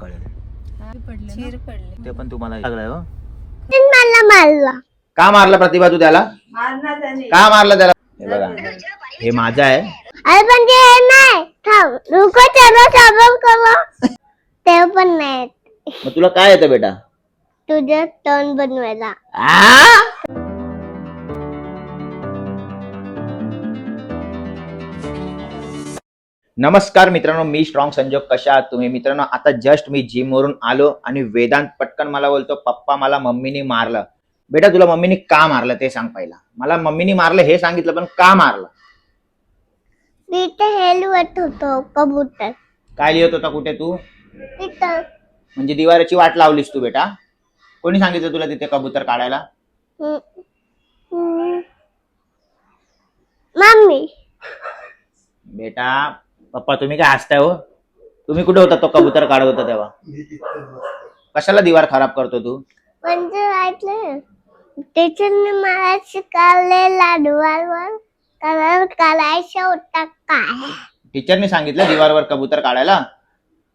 कळेल. पडले चीर पडले. ते पण तुम्हाला लागलंय हो. मला मारला. का मारला प्रतिभा तू त्याला? का मारला त्याला? हे बघा. हे माझं आहे. अरे पण ते हे नाही. थांब. रुको चलो सबर करो. ते पण नाही. मग तुला काय येतं बेटा? तुझं तोंड बनवायला. आ? नमस्कार मित्रांनो मी स्ट्रॉंग संजोग कशा तुम्ही? मित्रांनो आता जस्ट मी जिम वरून आलो आणि वेदांत पटकन मला बोलतो पप्पा मला मम्मीनी मारलं. बेटा तुला मम्मीनी का मारलं ते सांग पहिला. मला मम्मीनी मारलं हे सांगितलं पण का मारलं? हेलवत होतो कबूतर. काय लिहित होता कुठे तू? तिथं म्हणजे दिवाराची वाट लावलीस तू बेटा? कोणी सांगितलं तुला तिथे कबूतर काढायला. मम्मी. बेटा पप्पा तुम्ही काय हसताय हो? तुम्ही कुठे होता? तो कबूतर काढत होता तेव्हा. कशाला दिवार खराब करतो तू? म्हणजे ऐकलं टीचरने मला शिकवले कलर करायचा होता काय? टीचरने सांगितलं दिवारवर कबूतर काढायला?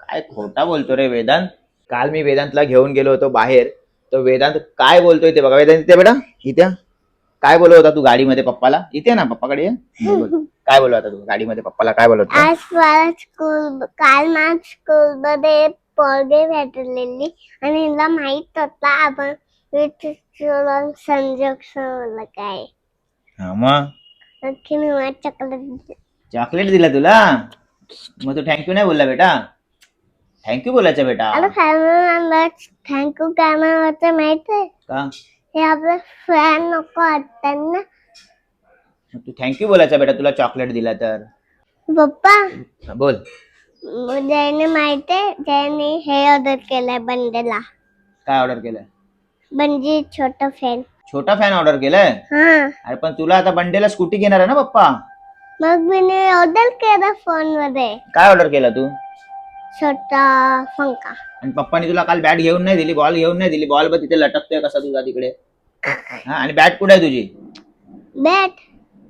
काय खोटा बोलतो रे वेदांत. काल मी वेदांतला घेऊन गेलो होतो बाहेर. तो वेदांत काय बोलतोय ते बघा. वेदांत इथे बेटा इथे काय बोलत होता तू गाडीमध्ये पप्पाला? इथे ना पप्पाकडे? ये. बोल. काय बोलत होता तू? गाडीमध्ये पप्पाला काय बोलत आज मला स्कूल काल मला स्कूल मध्ये पोरगे भेटलेली आणि हिला माहीत होता आपण संजोग समजलं काय. हा मग? नक्की मी मला चॉकलेट चॉकलेट दिला तुला? मग तू थँक्यू नाही बोलला बेटा? थँक्यू बोलायचं बेटा. आता फॅमिली थँक्यू काय होतं माहीत आहे का? हे आपलं फॅन नको वाटतात ना. तू थँक्यू बोलायचा बेटा तुला चॉकलेट दिला तर. पप्पा. हा, बोल. ज्याने माहीत आहे ज्याने हे ऑर्डर केलंय बंडेला. काय ऑर्डर केलंय? म्हणजे छोट फॅन छोटा फॅन ऑर्डर केलाय? हा. अरे पण तुला आता बंडेला स्कूटी घेणार आहे ना पप्पा? मग मी ऑर्डर केलं फोनमध्ये. काय ऑर्डर केला तू? छोटा पंखा आणि पप्पानी तुला काल बॅट घेऊन नाही दिली बॉल घेऊन नाही दिली. बॉल बघ तिथे लटकतोय कसा तुझा तिकडे. हा आणि बॅट कुठे आहे तुझी? बॅट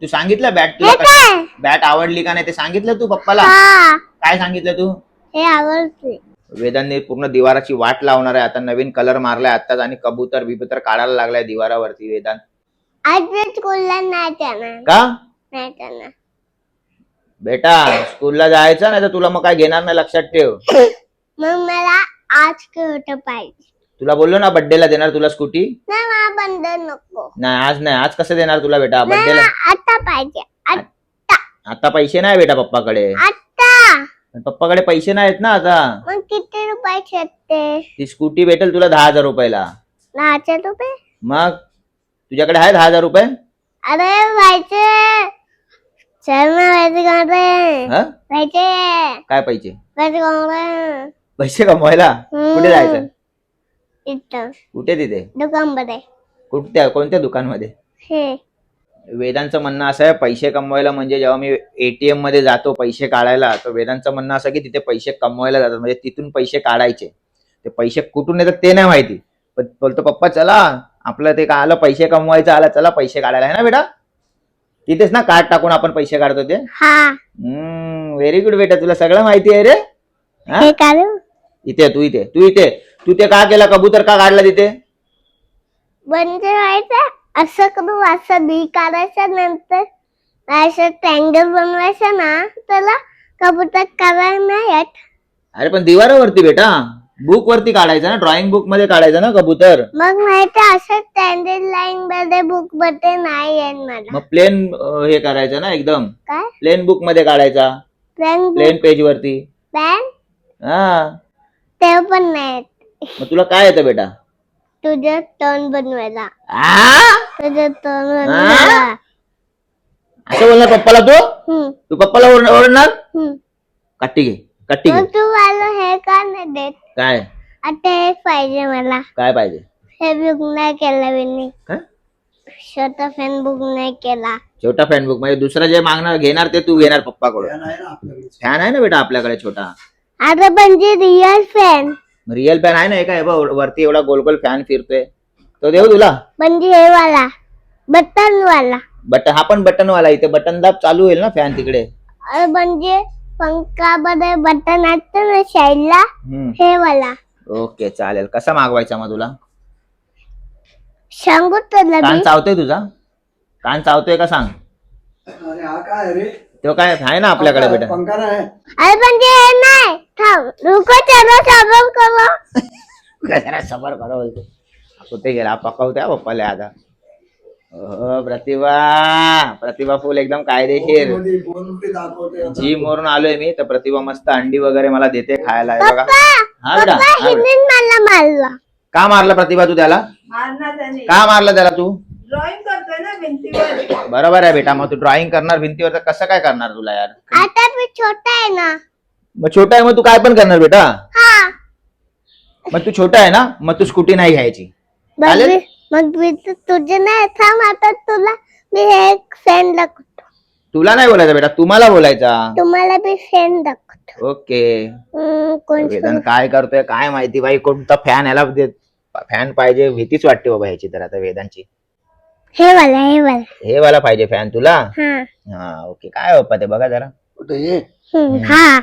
तू सांगितलं बॅट तुला बॅट आवडली का नाही ते सांगितलं तू पप्पाला? हा. काय सांगितलं तू? हे आवडते. वेदांनी पूर्ण दिवाराची वाट लावणार आहे. आता नवीन कलर मारलाय आताच आणि कबूतर बिबूतर काढायला लागलाय दिवारावरती वेदांत. आज मी स्कूलला नाही जाणार. का? नाही जाणार. बेटा स्कूलला जायचं नाही तर तुला मग काय घेणार नाही लक्षात ठेव. मग मला आज छोट पाहिजे? तुला बोललो ना बड्डेला देणार तुला स्कूटी नाही मला बंद नको. नाही आज नाही आज कसं देणार तुला बेटा? नाही बड्डेला मला आता पाहिजे आता. आता पैसे नाही बेटा पप्पाकडे. आता. पण पप्पाकडे पैसे नाहीत ना आता. मग किती रुपये ती स्कूटी भेटेल तुला दहा हजार रुपयाला. दहाचे रुपये? मग? तुझ्याकडे आहे दहा हजार रुपये? अरे व्हायचे. हा? काय पैसे? व्हायचे पैसे कमवायला? कुठे जायचं? इथं. कुठे तिथे? दुकानमध्ये. कुठल्या कोणत्या दुकानमध्ये? हे. वेदांचं म्हणणं असं आहे पैसे कमवायला म्हणजे जेव्हा मी एटीएममध्ये जातो पैसे काढायला तर वेदांचं म्हणणं असं की तिथे पैसे कमवायला जातात. म्हणजे तिथून पैसे काढायचे. ते पैसे कुठून येतात ते नाही माहिती. पण बोलतो पप्पा चला. आपलं ते का आलं पैसे कमवायचं आलं चला पैसे काढायला. आहे ना बेटा? तिथेच ना कार्ड टाकून आपण पैसे काढतो ते? हा. व्हेरी गुड बेटा. तुला सगळं माहिती आहे रे? हा? हे काढू. इथे तू इथे. तू इथे. तू ते का केला? कबूतर का काढला तिथे? म्हणजे व्हायचं असं करू असं बी काढायचं नंतर असं ट्रँगल बनवायचं ना त्याला कबूतर नाही येत. अरे पण दिवारावरती बेटा. बुक वरती काढायचं ना ड्रॉइंग बुकमध्ये काढायचं ना कबूतर. मग माहिती असं स्टँडर्ड लाईन मध्ये बुकमध्ये नाही येत मला. मग प्लेन हे करायचं ना एकदम. काय? प्लेन बुकमध्ये काढायचा. प्लॅन प्लेन पेज वरती. प्लॅन हा. ते पण नाही येत. मग तुला काय येतं बेटा? तुझं तोंड बनवायला. आ? तुझं तोंड बनवायला. असं बोलणार पप्पाला तू? हम्म, तू पप्पाला ओरड- ओरडणार? हम्म. कट्टी घे कट्टी घे. मग तू मला हे का नाही देत? काय? आता हे पाहिजे मला. काय पाहिजे? हे बुक नाही केलं विनी. काय? छोटा फॅन बुक नाही केला. छोटा फॅन बुक म्हणजे दुसरा जे मागणार घेणार ते तू घेणार पप्पाकडून. फॅन आहे ना बेटा आपल्याकडे छोटा? आता म्हणजे रिअल फॅन रिअल फॅन आहे ना हे काय बघ, वरती एवढा गोल गोल फॅन फिरतोय. तो देऊ तुला? म्हणजे हे वाला बटन वाला बटन हा पण बटन वाला इथे बटन दाब चालू होईल ना फॅन तिकडे? अरे म्हणजे पंखा मध्ये बटन असतं ना साईडला हम्म. हे वाला. ओके चालेल. कसा मागवायचा मग तुला? सांगू तुला कान मी चावतोय तुझा? कान चावतोय का सांग? अरे हा काय रे? तो काय आहे ना आपल्याकडे बेटा? पंखा नाही. अरे पण ते हे नाही. थांब. रुको चलो सबब करो. जरा सबर करो बोलतो. कुठे गेला? पकवत्या पप्पाला आता. हो प्रतिभा. प्रतिभा फुल एकदम कायदेशीर दाखवते. जी मोरून आलोय मी तर प्रतिभा मस्त अंडी वगैरे मला देते खायला. हे बघा. पप्पा हा बेटा पप्पा हा बेटा. हिने मला मारला. का मारला प्रतिभा तू त्याला? मारणार त्याने. का मारला त्याला तू? ड्रॉइंग भिंतीवर बरोबर आहे बेटा मग तू ड्रॉइंग करणार भिंतीवर तर कसं काय करणार तुला यार? आता मी छोटा आहे ना. मग छोटा आहे मग तू काय पण करणार बेटा? हा. मग तू छोटा आहे ना मग तू स्कूटी नाही घ्यायची. मग चालेल? मी मग मी तु- तुझे नाही थांब आता तुला मी हे फ्रेंड दाखवतो. तुला नाही बोलायचं बेटा तुम्हाला बोलायचा. तुम्हाला मी फ्रेंड दाखवतो. ओके. हम्म, कोण वेदन काय करतोय काय माहिती बाई कोणता फॅन याला फॅन पाहिजे भीतीच वाटते बाबा ह्याची तर आता वेदांची. हे वाला हे वाला. हे वाला पाहिजे फॅन तुला? हा. हा ओके काय बाप्पा ते? बघा जरा. कुठे ये हम्म, हा.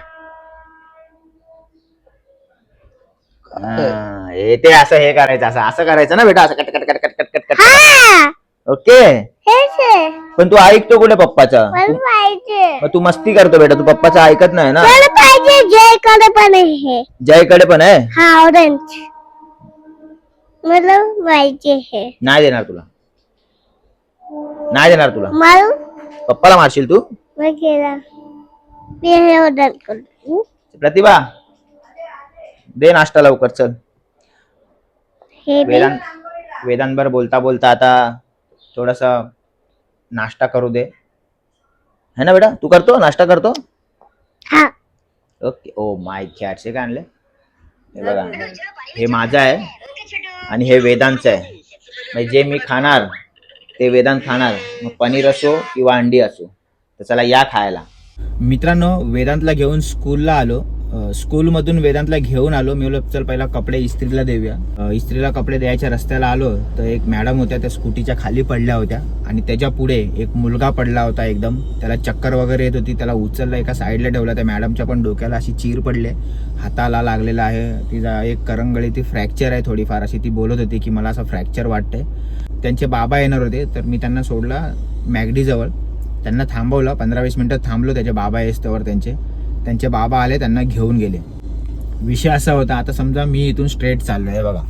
हा, हे ते असं हे करायचं असं असं करायचं ना बेटा असं cut cut cut cut cut cut cut. हा. ओके हेच आहे. पण तू ऐकतो कुठे पप्पाचा? मला पाहिजे. मग तू मस्ती करतो बेटा तू पप्पाचं ऐकत नाही ना? मला पाहिजे जयकडे पण आहे हे. जयकडे पण आहे? हा ऑरेंज मला पाहिजे हे. नाही देणार तुला. नाही देणार तुला. मारू? पप्पाला मारशील तू? मी हे ऑर्डर प्रतिभा दे नाश्ता लवकर चल. हे बी? वेदांत वेदांबर बोलता बोलता आता थोडस नाश्ता करू दे. है ना बेटा? तू करतो? नाश्ता करतो? हा. ओके. ओ माय हे काय आणले. हे बघा हे माझं आहे आणि हे वेदांचं आहे. म्हणजे जे मी खाणार ते वेदांत खाणार. मग पनीर असो किंवा अंडी असो तर चला या खायला. मित्रांनो वेदांतला घेऊन स्कूलला आलो. स्कूलमधून वेदांतला घेऊन आलो. मी चल पहिला कपडे इस्त्रीला देऊया. इस्त्रीला कपडे द्यायच्या रस्त्याला आलो तर एक मॅडम होत्या त्या स्कूटीच्या खाली पडल्या होत्या. आणि त्याच्या पुढे एक मुलगा पडला होता एकदम. त्याला चक्कर वगैरे येत होती. त्याला उचललं एका साईडला ठेवला. त्या मॅडमच्या पण डोक्याला अशी चीर पडले. हाताला लागलेला आहे. तिचा एक करंगळी ती फ्रॅक्चर आहे थोडीफार. अशी ती बोलत होती की मला असं फ्रॅक्चर वाटतंय. त्यांचे बाबा येणार होते तर मी त्यांना सोडला मॅगडीजवळ त्यांना थांबवलं पंधरा वीस मिनटं थांबलो त्याचे बाबा येस्तवर त्यांचे. त्यांचे बाबा आले त्यांना घेऊन गेले. विषय असा होता आता समजा मी इथून स्ट्रेट चाललो आहे बघा.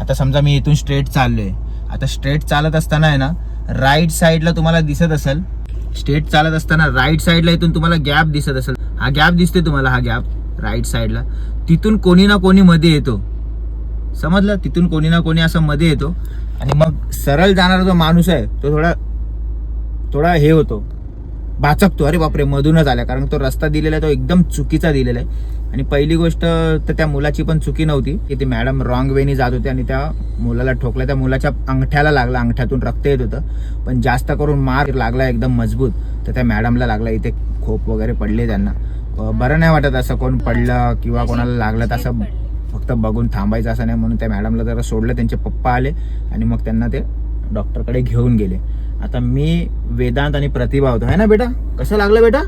आता समजा मी इथून स्ट्रेट चाललो आहे आता स्ट्रेट चालत असताना आहे ना राईट साईडला तुम्हाला दिसत असेल. स्ट्रेट चालत असताना राईट साईडला इथून तुम्हाला गॅप दिसत असेल. हा गॅप दिसते तुम्हाला हा गॅप राईट साईडला तिथून कोणी ना कोणी मध्ये येतो. समजलं? तिथून कोणी ना कोणी असं मध्ये येतो. आणि मग सरळ जाणारा जो माणूस आहे तो थोडा थोडा हे होतो. भाचकतो अरे बापरे मधूनच आला. कारण तो रस्ता दिलेला आहे तो एकदम चुकीचा दिलेला आहे. आणि पहिली गोष्ट तर त्या मुलाची पण चुकी नव्हती की ती मॅडम रॉंग वेनी जात होते आणि त्या मुलाला ठोकला. त्या मुलाच्या अंगठ्याला लागला अंगठ्यातून रक्त येत होतं. पण जास्त करून मार लागला एकदम मजबूत. तर त्या मॅडमला लागला इथे खोप वगैरे पडले त्यांना. बरं नाही वाटत असं कोण पडलं किंवा कोणाला लागलं तर असं फक्त बघून थांबायचं असं नाही म्हणून त्या मॅडमला जरा सोडलं त्यांचे पप्पा आले आणि मग त्यांना ते डॉक्टरकडे घेऊन गेले. आता मी वेदांत आणि प्रतिभा होतो. है ना बेटा? कसं लागलं बेटा?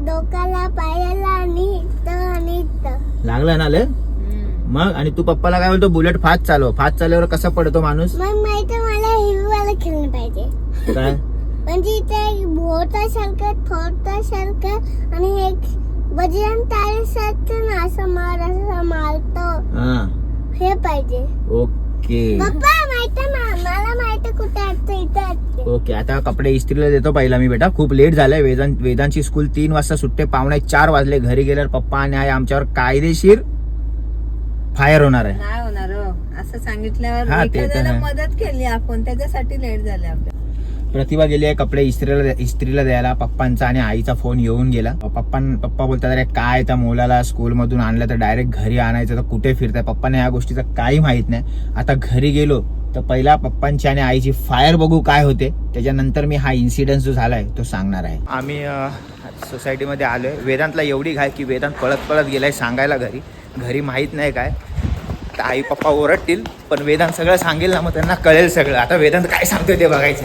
डोक्याला पायाला आणि लागलं ना ले मग? आणि तू पप्पाला काय बोलतो? बुलेट फास्ट चालव. फास्ट चालल्यावर कसा पडतो माणूस? मग माहिती मला हिरवाला खेळलं पाहिजे. काय? म्हणजे इथे भोवतासारखं थोडतासारखं आणि हे ना असं मार असं मारतो हा. हे पाहिजे. ओके. पप्पा माहिती मला माहिती कुठे असतं इथे असते ओके आता कपडे इस्त्रीला देतो पहिला मी बेटा. खूप लेट झालंय. वेदांत वेदांची स्कूल तीन वाजता सुट्टे पावणे चार वाजले. घरी गेल्यावर पप्पा आणि आई आमच्यावर कायदेशीर फायर होणार आहे. नाही होणार हो. असं सांगितल्यावर हा, ते तर एखाद्याला आहे. मदत केली आपण. त्याच्यासाठी लेट झाले आपल्या प्रतिभा गेली आहे कपडे इस्त्रीला इस्त्रीला द्यायला. पप्पांचा आणि आईचा फोन येऊन गेला. पप्पा पप्पा बोलतात अरे काय त्या मुलाला स्कूलमधून आणलं तर डायरेक्ट घरी आणायचं तर कुठे फिरताय? पप्पाने या गोष्टीचं काही माहीत नाही. आता घरी गेलो तर पहिला पप्पांची आणि आईची फायर बघू काय होते. त्याच्यानंतर मी हा इन्सिडेंट जो झालाय तो सांगणार आहे. आम्ही सोसायटीमध्ये आलोय. वेदांतला एवढी घाय की वेदांत पळत पळत गेलाय सांगायला घरी. घरी माहीत नाही काय. तर आई पप्पा ओरडतील पण वेदांत सगळं सांगेल ना मग त्यांना कळेल सगळं. आता वेदांत काय सांगतोय ते बघायचं.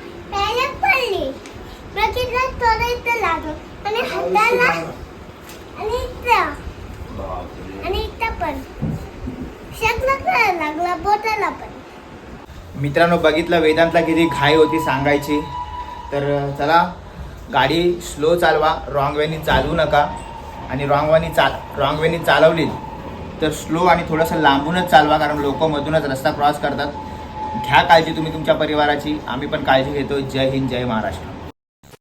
बघितलं थोडं इथं लागलं. आणि हाताला आणि इथं. आणि इथं पण. करायला लागलं बोटाला पण. मित्रांनो बघितलं वेदांतला किती घाई होती सांगायची. तर चला गाडी स्लो चालवा रॉंग वेनी चालवू नका. आणि रॉंग वेनी चाल रॉंग वेनी चालवली तर स्लो आणि थोडंसं लांबूनच चालवा कारण लोक मधूनच रस्ता क्रॉस करतात. घ्या काळजी तुम्ही तुमच्या परिवाराची. आम्ही पण काळजी घेतो जय हिंद जय महाराष्ट्र.